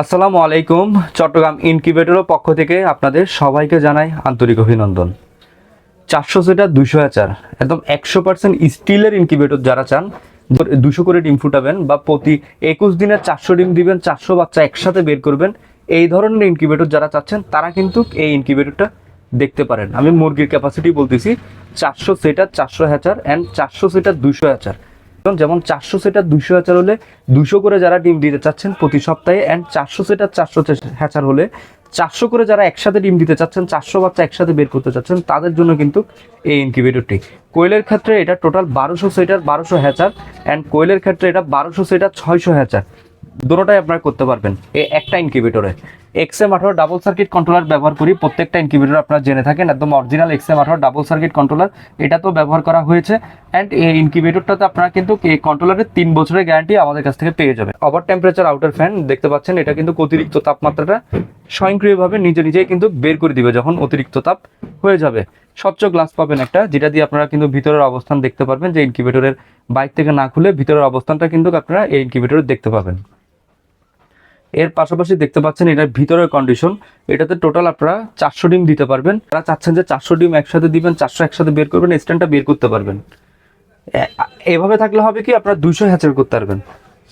আসসালামু আলাইকুম, চট্টগ্রাম ইনকিউবেটরের পক্ষ থেকে আপনাদের সবাইকে জানাই আন্তরিক অভিনন্দন। চারশো সেটা দুশো হাজার একদম একশো পার্সেন্ট স্টিলের ইনকিউবেটর যারা চান দুশো করে ডিম ফুটাবেন বা প্রতি একুশ দিনে চারশো ডিম দিবেন, চারশো বাচ্চা একসাথে বের করবেন, এই ধরনের ইনকিউবেটর যারা চাচ্ছেন, তারা কিন্তু এই ইনকিউবেটরটা দেখতে পারেন। আমি মুরগির ক্যাপাসিটি বলতেছি, চারশো সেটার চারশো হ্যাচার অ্যান্ড চারশো সেটার দুশো এবং যেমন চারশো সেটার দুশো হ্যাচার হলে দুশো করে যারা ডিম দিতে চাচ্ছেন প্রতি সপ্তাহে অ্যান্ড চারশো সেটার চারশো হ্যাচার হলে চারশো করে যারা একসাথে ডিম দিতে চাচ্ছেন, চারশো বাচ্চা একসাথে বের করতে চাচ্ছেন, তাদের জন্য কিন্তু এই ইনকিউবেটরটি কোয়েলের ক্ষেত্রে এটা টোটাল বারোশো সেটার বারোশো হ্যাচার অ্যান্ড কোয়েলের ক্ষেত্রে এটা বারোশো সেটার ছয়শো হ্যাচার। দুটোটাই আপনারা করতে পারবেন এই একটা ইনকিউবেটরে এক্সএম আঠারো ডাবল সার্কিট কন্ট্রোলার ব্যবহার করি। প্রত্যেকটা ইনকিউবেটর আপনারা জেনে থাকেন, একদম অরিজিনাল এক্সএম আঠারো ডাবল সার্কিট কন্ট্রোলার এটা তো ব্যবহার করা হয়েছে। অ্যান্ড এই ইনকিউবেটরটাতে আপনারা কিন্তু এই কন্ট্রোলারের তিন বছরের গ্যারান্টি আমাদের কাছ থেকে পেয়ে যাবেন। ওভার টেম্পারেচার আউটার ফ্যান দেখতে পাচ্ছেন, এটা কিন্তু অতিরিক্ত তাপমাত্রাটা স্বয়ংক্রিয়ভাবে নিজে নিজেই কিন্তু বের করে দিবে যখন অতিরিক্ত তাপ হয়ে যাবে। স্বচ্ছ গ্লাস পাবেন একটা, যেটা দিয়ে আপনারা কিন্তু ভিতরের অবস্থান দেখতে পারবেন যে ইনকিউবেটরের বাইক থেকে না খুলে ভিতরের অবস্থানটা কিন্তু আপনারা এই ইনকিউবেটরে দেখতে পাবেন। এর পাশাপাশি দেখতে পাচ্ছেন এটার ভিতরের কন্ডিশন এটাতে টোটাল আপনারা চারশো ডিম দিতে পারবেন। তারা চাচ্ছেন যে চারশো ডিম একসাথে দিবেন, চারশো একসাথে বের করবেন স্ট্যান্ডটা বের করতে পারবেন। এভাবে থাকলে হবে কি, আপনারা দুইশো হ্যাচার করতে পারবেন।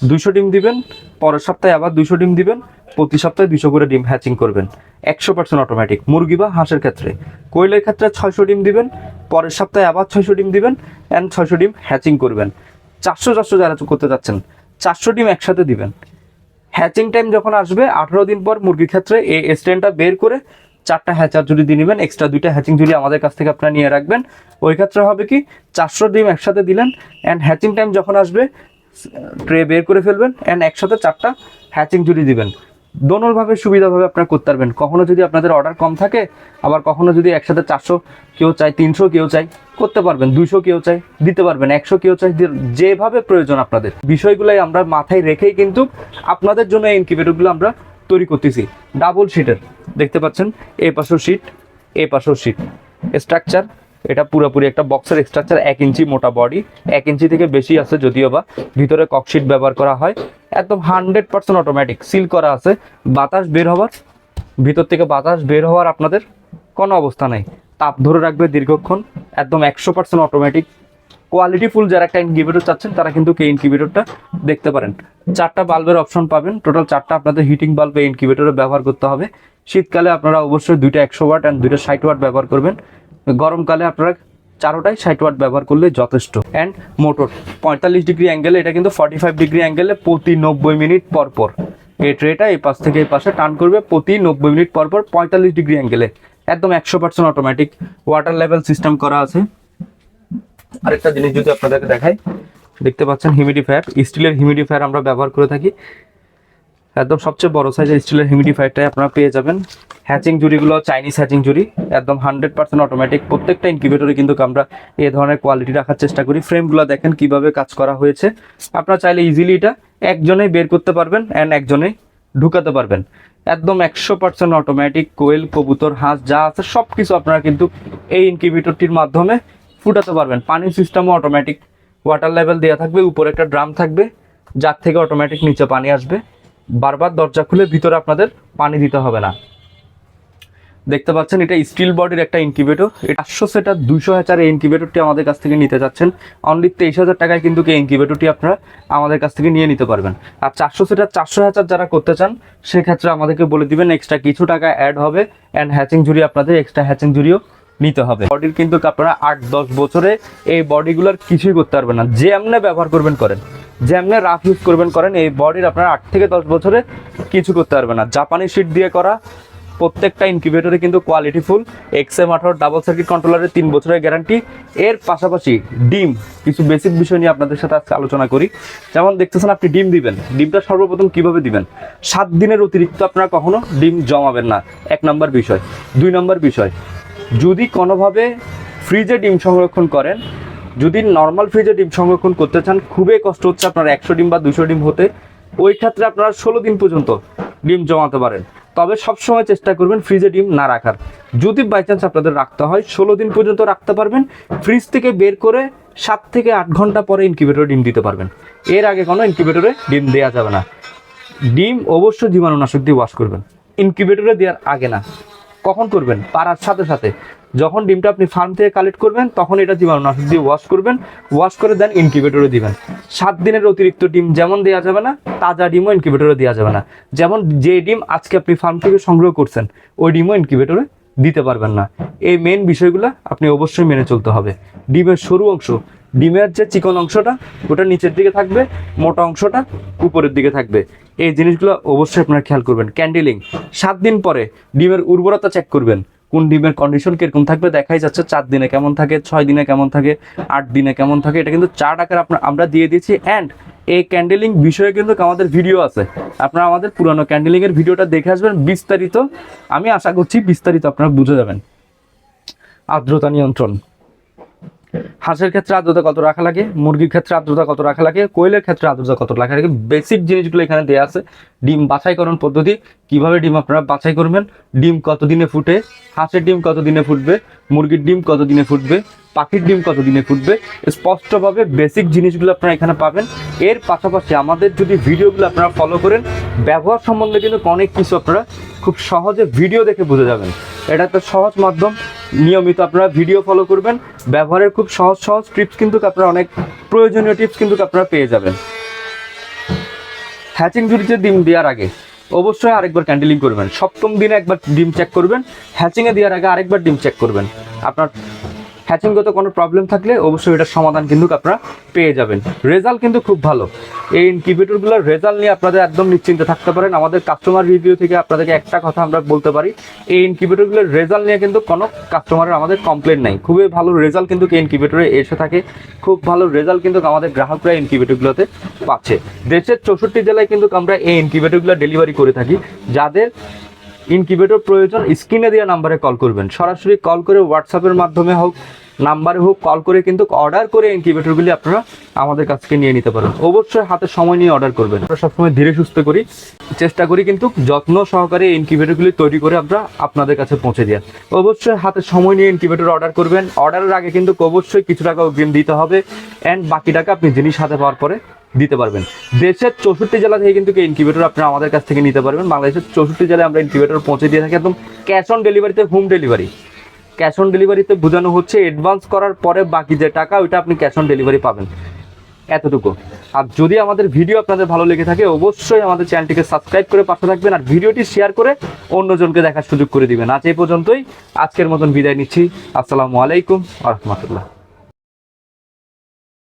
দুইশো ডিম দিবেন, পরের সপ্তাহে আবার দুইশো ডিম দিবেন, প্রতি সপ্তাহে দুইশো করে ডিম হ্যাচিং করবেন। একশো পার্সেন্ট অটোমেটিক মুরগি বা হাঁসের ক্ষেত্রে। কোয়েলের ক্ষেত্রে ছয়শো ডিম দিবেন, পরের সপ্তাহে আবার ছয়শো ডিম দিবেন অ্যান্ড ছয়শো ডিম হ্যাচিং করবেন। চারশো চারশো যারা করতে যাচ্ছেন চারশো ডিম একসাথে দিবেন। হ্যাচিং টাইম যখন আসবে, আঠারো দিন পর মুরগির ক্ষেত্রে এই স্ট্যান্ডটা বের করে চারটা হ্যাচার জুড়ি দিয়ে নেবেন এক্সট্রা দুইটা হ্যাচিং জুড়ি আমাদের কাছ থেকে আপনারা নিয়ে রাখবেন। ওই ক্ষেত্রে হবে কি, চারশো ডিম একসাথে দিলেন অ্যান্ড হ্যাচিং টাইম যখন আসবে ট্রে বের করে ফেলবেন অ্যান্ড একসাথে চারটা হ্যাচিং জুড়ি দিবেন। দোনোভাবে সুবিধাভাবে আপনারা করতে পারবেন। কখনো যদি আপনাদের অর্ডার কম থাকে, আবার কখনো যদি একসাথে চারশো কেউ চাই তিনশো কেউ চাই করতে পারবেন। দুইশো কেউ চাই দিতে পারবেন। একশো কেউ চাই যেভাবে প্রয়োজন আপনাদের। বিষয়গুলোই আমরা মাথায় রেখেই কিন্তু আপনাদের জন্য ইনকিউবেটরগুলো আমরা তৈরি করতেছি। ডাবল শিটের দেখতে পাচ্ছেন? এই পাশেও শিট এই পাশেও শিট স্ট্রাকচার এটা পুরোপুরি একটা বক্সের স্ট্রাকচার এক ইঞ্চি মোটা বডি এক ইঞ্চি থেকে বেশি আছে যদিও বা ভিতরে ককশিট ব্যবহার করা হয়। একদম হান্ড্রেড পার্সেন্ট অটোমেটিক সিল করা আছে। বাতাস বের হওয়ার, ভিতর থেকে বাতাস বের হওয়ার আপনাদের কোনো অবস্থা নেই। তাপ ধরে রাখবে দীর্ঘক্ষণ, একদম একশো পার্সেন্ট অটোমেটিক কোয়ালিটিফুল যারা একটা ইনকিউবেটর চাচ্ছেন, তারা কিন্তু এই ইনকিউবেটরটা দেখতে পারেন। চারটা বাল্বের অপশন পাবেন। টোটাল চারটা আপনাদের হিটিং বাল্ব এই ইনকিউবেটরে ব্যবহার করতে হবে। শীতকালে আপনারা অবশ্যই দুইটা একশো ওয়াট অ্যান্ড দুইটা ষাট ওয়াট ব্যবহার করবেন। গরমকালে আপনারা চারোটাই ষাট ওয়াট ব্যবহার করলে যথেষ্ট। অ্যান্ড মোটর পঁয়তাল্লিশ ডিগ্রি অ্যাঙ্গেলে এটা কিন্তু ফর্টি ফাইভ ডিগ্রি অ্যাঙ্গেলে প্রতি নব্বই মিনিট পর পর। এই ট্রেটা এই পাশ থেকে এই পাশে টার্ন করবে প্রতি নব্বই মিনিট পর পর পঁয়তাল্লিশ ডিগ্রি অ্যাঙ্গেলে একদম একশো percent automatic water level system করা আছে। আরেকটা জিনিস যদি আপনাদেরকে দেখাই, দেখতে পাচ্ছেন হিউমিডিফায়ার স্টিলের হিউমিডিফায়ার আমরা ব্যবহার করে থাকি। একদম সবচেয়ে বড় সাইজের স্টিলের হিউমিডিফায়ারটাই আপনারা পেয়ে যাবেন। হ্যাচিং জুড়িগুলো চাইনিজ হ্যাচিং জুড়ি। একদম হান্ড্রেড পার্সেন্ট অটোমেটিক প্রত্যেকটা ইনকিউবেটরে কিন্তু আমরা এ ধরনের কোয়ালিটি রাখার চেষ্টা করি। ফ্রেমগুলো দেখেন কীভাবে কাজ করা হয়েছে। আপনারা চাইলে ইজিলি এটা একজনেই বের করতে পারবেন অ্যান্ড একজনেই ঢুকাতে পারবেন। একদম একশো পার্সেন্ট অটোমেটিক কোয়েল কবুতর, হাঁস, যা আছে সব কিছু আপনারা কিন্তু এই ইনকিউবেটরটির মাধ্যমে ফুটাতে পারবেন। পানির সিস্টেমও অটোমেটিক ওয়াটার লেভেল দেওয়া থাকবে, উপরে একটা ড্রাম থাকবে, যার থেকে অটোমেটিক নিচে পানি আসবে। বারবার দরজা খুলে ভিতরে আপনাদের পানি দিতে হবে না। দেখতে পাচ্ছেন, এটা স্টিল বডির একটা ইনকিউবেটর এটা পাঁচশো সেটার দুশো হাজার এই ইনকিউবেটরটি আমাদের কাছ থেকে নিতে যাচ্ছেন। অনলি তেইশ হাজার টাকায় কিন্তু এই ইনকিউবেটরটি আপনারা আমাদের কাছ থেকে নিয়ে নিতে পারবেন। আর চারশো সেটার চারশো হাজার যারা করতে চান, সেক্ষেত্রে আমাদেরকে বলে দিবেন এক্সট্রা কিছু টাকা অ্যাড হবে। অ্যান্ড হ্যাচিং জুড়ি আপনাদের এক্সট্রা হ্যাচিং জুড়িও নিতে হবে। বডির কিন্তু আপনারা আট, দশ বছরে এই বডিগুলোর কিছুই করতে পারবেন না। যে এমনি ব্যবহার করবেন করেন যে এমনি রাফ ইউজ করবেন করেন, এই বডির আপনারা আট থেকে দশ বছরে কিছু করতে পারবেন না। জাপানি শিট দিয়ে করা প্রত্যেকটা ইনকিউবেটরে কিন্তু কোয়ালিটি ফুল এক্সএম আঠারো ডাবল সার্কিট কন্ট্রোলারের তিন বছরের গ্যারান্টি এর পাশাপাশি ডিম, কিছু বেসিক বিষয় নিয়ে আপনাদের সাথে আজকে আলোচনা করি। যেমন দেখতেছেন আপনি ডিম দিবেন। ডিমটা সর্বপ্রথম কীভাবে দিবেন? সাত দিনের অতিরিক্ত আপনারা কখনো ডিম জমাবেন না। এক নম্বর বিষয়। দুই নম্বর বিষয়। যদি কোনোভাবে ফ্রিজে ডিম সংরক্ষণ করেন, যদি নর্মাল ফ্রিজে ডিম সংরক্ষণ করতে চান, খুবই কষ্ট হচ্ছে আপনার একশো ডিম বা দুশো ডিম হতে। ওই ক্ষেত্রে আপনারা ষোলো দিন পর্যন্ত ডিম জমাতে পারেন। তবে সবসময় চেষ্টা করবেন ফ্রিজে ডিম না রাখার। যদি বাই চান্স আপনাদের রাখতে হয়, ষোলো দিন পর্যন্ত রাখতে পারবেন। ফ্রিজ থেকে বের করে সাত থেকে আট ঘণ্টা পরে ইনকিউবেটরে ডিম দিতে পারবেন। এর আগে কোনো ইনকিউবেটরে ডিম দেওয়া যাবে না। ডিম অবশ্যই জীবাণুনাশক দিয়ে ওয়াশ করবেন। ইনকিউবেটরে দেওয়ার আগে না। কখন করবেন? পাড়ার সাথে সাথে। যখন ডিমটা আপনি ফার্ম থেকে কালেক্ট করবেন, তখন এটা জীবাণুনাশক দিয়ে ওয়াশ করবেন। ওয়াশ করে দেন ইনকিউবেটরে দিবেন। সাত দিনের অতিরিক্ত ডিম যেমন দেওয়া যাবে না, তাজা ডিমও ইনকিউবেটরে দেওয়া যাবে না। যেমন যে ডিম আজকে আপনি ফার্ম থেকে সংগ্রহ করছেন, ওই ডিমও ইনকিউবেটরে দিতে পারবেন না। এই মেন বিষয়গুলো আপনি অবশ্যই মেনে চলতে হবে। ডিমের সরু অংশ, ডিমের যে চিকন অংশটা, ওটা নিচের দিকে থাকবে, মোটা অংশটা উপরের দিকে থাকবে। এই জিনিসগুলো অবশ্যই আপনারা খেয়াল করবেন। ক্যান্ডেলিং সাত দিন পরে ডিমের উর্বরতা চেক করবেন। কোন ডিমের কন্ডিশন কীরকম থাকবে দেখাই যাচ্ছে, চার দিনে কেমন থাকে, ছয় দিনে কেমন থাকে, আট দিনে কেমন থাকে, এটা কিন্তু চার আকার আপনার আমরা দিয়ে দিয়েছি। অ্যান্ড এই ক্যান্ডেলিং বিষয়ে কিন্তু আমাদের ভিডিও আছে। আপনারা আমাদের পুরানো ক্যান্ডেলিংয়ের ভিডিওটা দেখে আসবেন বিস্তারিত। আমি আশা করছি বিস্তারিত আপনারা বুঝে যাবেন। আর্দ্রতা নিয়ন্ত্রণ। হাঁসের ক্ষেত্রে আর্দ্রতা কত রাখা লাগে? মুরগির ক্ষেত্রে আর্দ্রতা কত রাখা লাগে? কোয়েলের ক্ষেত্রে আর্দ্রতা কত রাখা লাগে? বেসিক জিনিসগুলো এখানে দেওয়া আছে। ডিম বাছাইকরণ পদ্ধতি। কীভাবে ডিম আপনারা বাছাই করবেন? ডিম কতদিনে ফুটে? হাঁসের ডিম কত দিনে ফুটবে? মুরগির ডিম কতদিনে ফুটবে? পাখির ডিম কত দিনে ফুটবে? স্পষ্টভাবে বেসিক জিনিসগুলো আপনারা এখানে পাবেন। এর পাশাপাশি আমাদের যদি ভিডিওগুলো আপনারা ফলো করেন, ব্যবহার সম্বন্ধে কিন্তু অনেক কিছু আপনারা খুব সহজে ভিডিও দেখে বুঝে যাবেন। এটা একটা সহজ মাধ্যম, নিয়মিত আপনারা ভিডিও ফলো করবেন। ব্যবহারের খুব সহজ সহজ টিপস কিন্তু আপনারা অনেক প্রয়োজনীয় টিপস কিন্তু আপনারা পেয়ে যাবেন। হ্যাচিং ঝুড়িতে ডিম দেওয়ার আগে অবশ্যই আরেকবার ক্যান্ডেলিং করবেন। সপ্তম দিনে একবার ডিম চেক করবেন। হ্যাচিংয়ে দেওয়ার আগে আরেকবার ডিম চেক করবেন। আপনার হ্যাচিংগত কোনো প্রবলেম থাকলে অবশ্যই এটার সমাধান কিন্তু আপনারা পেয়ে যাবেন। রেজাল্ট কিন্তু খুব ভালো। এই ইনকিউবেটরগুলোর রেজাল্ট নিয়ে আপনাদের একদম নিশ্চিন্তে থাকতে পারেন। আমাদের কাস্টমার রিভিউ থেকে আপনাদেরকে একটা কথা আমরা বলতে পারি, এই ইনকিউবেটরগুলোর রেজাল্ট নিয়ে কিন্তু কোনো কাস্টমারের আমাদের কমপ্লেন নাই। খুবই ভালো রেজাল্ট কিন্তু এই ইনকিউবেটরে এসে থাকে। খুব ভালো রেজাল্ট কিন্তু আমাদের গ্রাহকরা ইনকিউবেটরগুলোতে পাচ্ছে। দেশের চৌষট্টি জেলায় কিন্তু আমরা এই ইনকিউবেটরগুলো ডেলিভারি করে থাকি। যাদের ইনকিউবেটর প্রয়োজন স্ক্রিনে দেওয়া নাম্বারে কল করবেন। সরাসরি কল করে হোয়াটসঅ্যাপের মাধ্যমে হোক নাম্বারে হোক, কল করে কিন্তু অর্ডার করে ইনকিউবেটরগুলি আপনারা আমাদের কাছ থেকে নিয়ে নিতে পারেন। অবশ্যই হাতে সময় নিয়ে অর্ডার করবেন। আমরা সবসময় ধীরে সুস্থ করি। চেষ্টা করি কিন্তু যত্ন সহকারে ইনকিউবেটরগুলি তৈরি করে আমরা আপনাদের কাছে পৌঁছে দেওয়ার। অবশ্যই হাতে সময় নিয়ে ইনকিউবেটর অর্ডার করবেন। অর্ডারের আগে কিন্তু অবশ্যই কিছু টাকা অগ্রিম দিতে হবে অ্যান্ড বাকি টাকা আপনি জিনিস হাতে পাওয়ার পরে দিতে পারবেন। দেশের চৌষট্টি জেলা থেকে কিন্তু ইনকিউবেটর আপনারা আমাদের কাছ থেকে নিতে পারবেন। বাংলাদেশের চৌষট্টি জেলায় আমরা ইনকিউবেটর পৌঁছে দিয়ে থাকি। একদম ক্যাশ অন ডেলিভারিতে হোম ডেলিভারি ক্যাশ অন ডেলিভারিতে বোঝানো হচ্ছে অ্যাডভান্স করার পরে বাকি যে টাকা, ওইটা আপনি ক্যাশ অন ডেলিভারি পাবেন। এতটুকু। আর যদি আমাদের ভিডিও আপনাদের ভালো লেগে থাকে, অবশ্যই আমাদের চ্যানেলটিকে সাবস্ক্রাইব করে পাশে থাকবেন আর ভিডিওটি শেয়ার করে অন্যজনকে দেখার সুযোগ করে দিবেন। আজ এই পর্যন্তই। আজকের মতন বিদায় নিচ্ছি। আসসালামু আলাইকুম আ রহমতুল্লাহ।